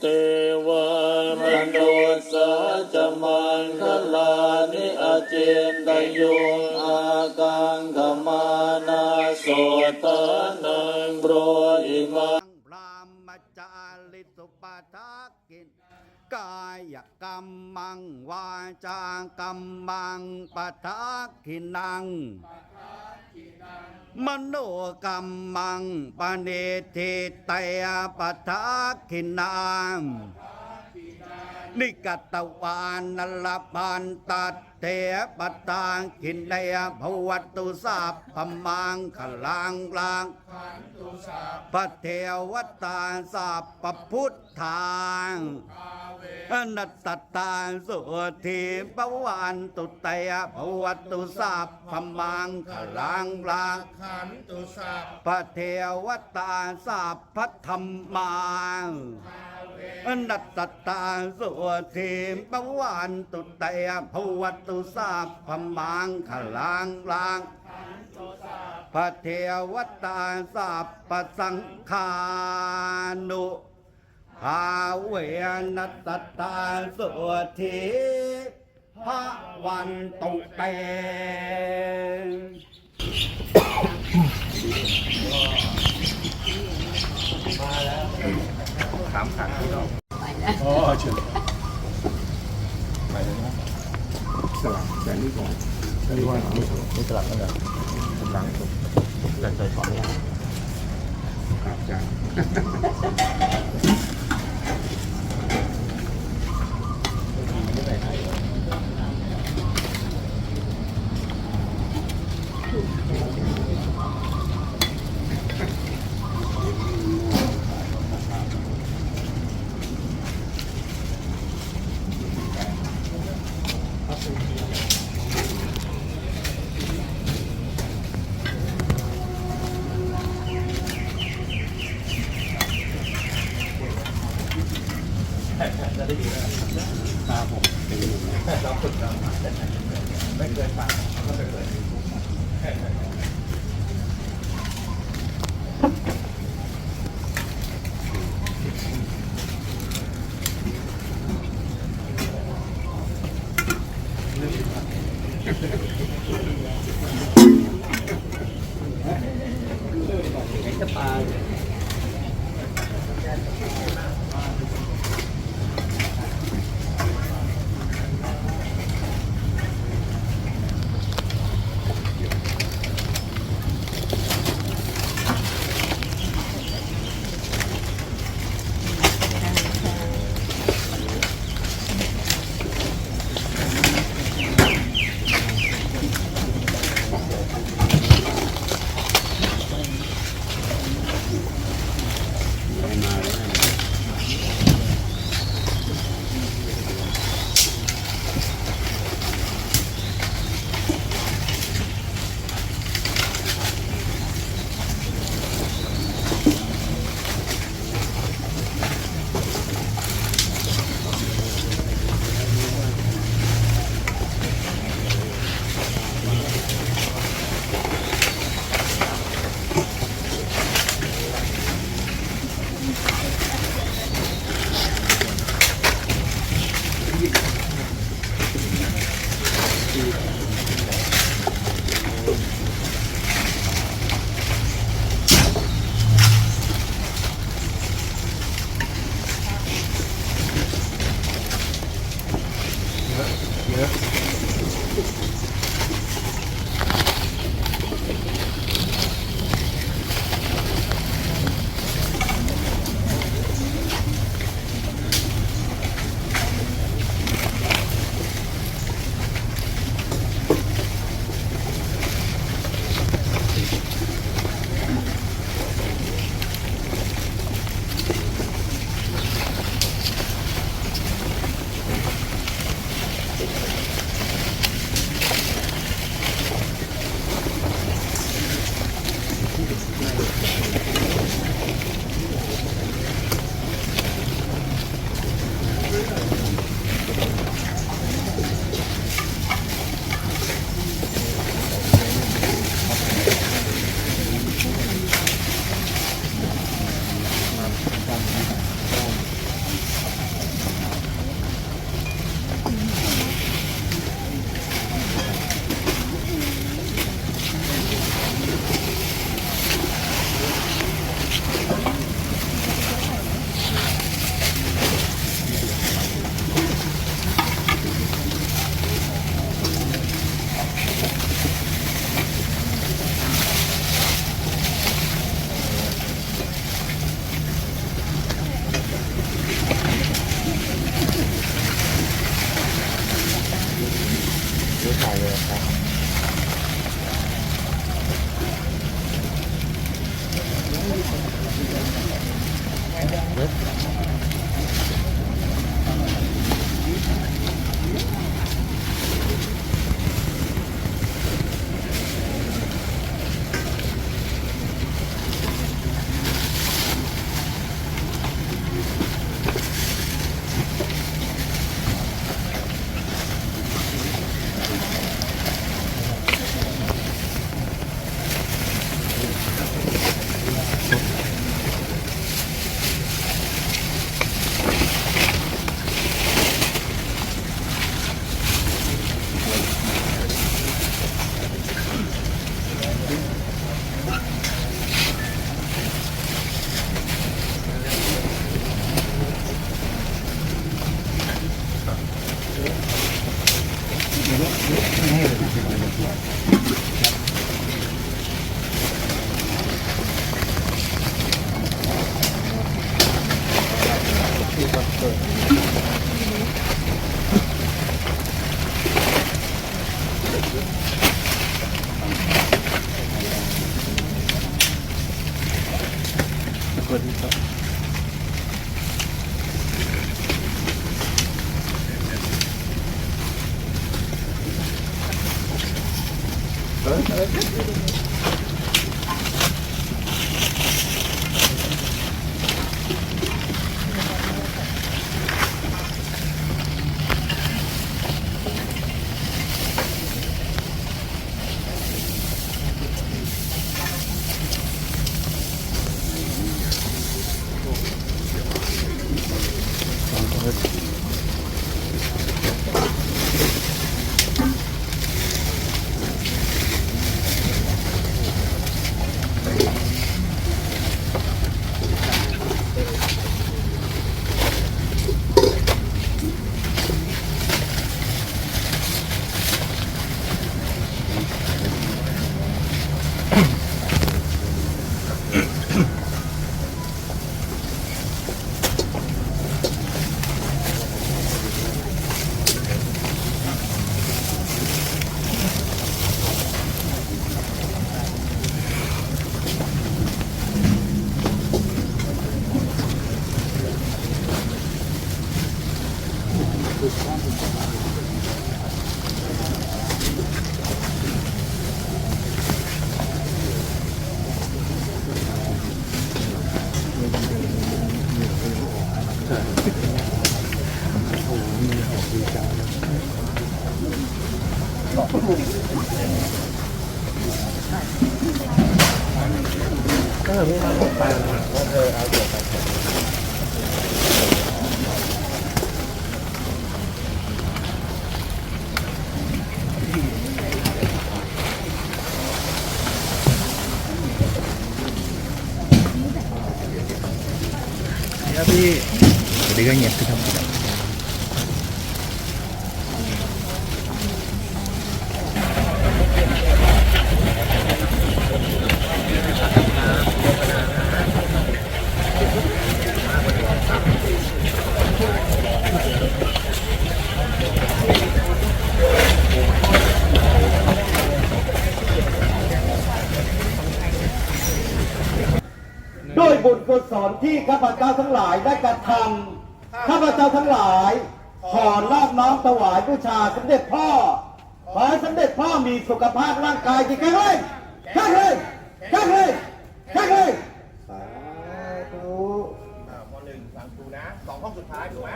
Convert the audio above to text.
เทวามนุสสาจะมันคลานิอาเจนตยุงอากังขมานาโสตานังโปรอิมาพรามจาริสุปทักกินกายกรรมังวาจากรรมังปทักินัง มโนกรรมังปเนติเตยปทักขินังนิกตวานนลพันตัดเทปตังขินเนยภวตุสัพมังขลังลังพระเทวตาสัพพพุทธาง นัตตาสุทีปวันตุเตยภวตุสัพพมังขลังลังขันตุสัพพเทวตาสัพพธรรมังอนัตตาสุทีปวันตุเตยภวตุสัพพมังขลังลังพระเทวตาสัพพสังฆานุ ภาเวนัตตาสุทีพระวันตุเตอ๋อเชิญไปเลยนะสลับแต่นี่ก่อนแต่นี่ว่าหลังสุดนี่สลับกันเหรอหลังสุดแต่เคยสอนเนี่ยครับจ้า большое. Накладница. Да? ก็เลยไม่มาบอกไปว่าเธอเอาเด็ก ครับพี่สดีครับเงียบครับ ศลที่ข้าพเจ้าทั้งหลายได้กระทำข้าพเจ้าทั้งหลาย ขอรอบน้อมถวายบูชาสมเด็จพ่อขอให้สมเด็จพ่อมีสุขภาพร่างกายที่แข็งแรงแข็งแรงแข็งแรงแข็งแรงสาธุมหนึ่งฟังครูนะสองห้องสุดท้ายถูกไหม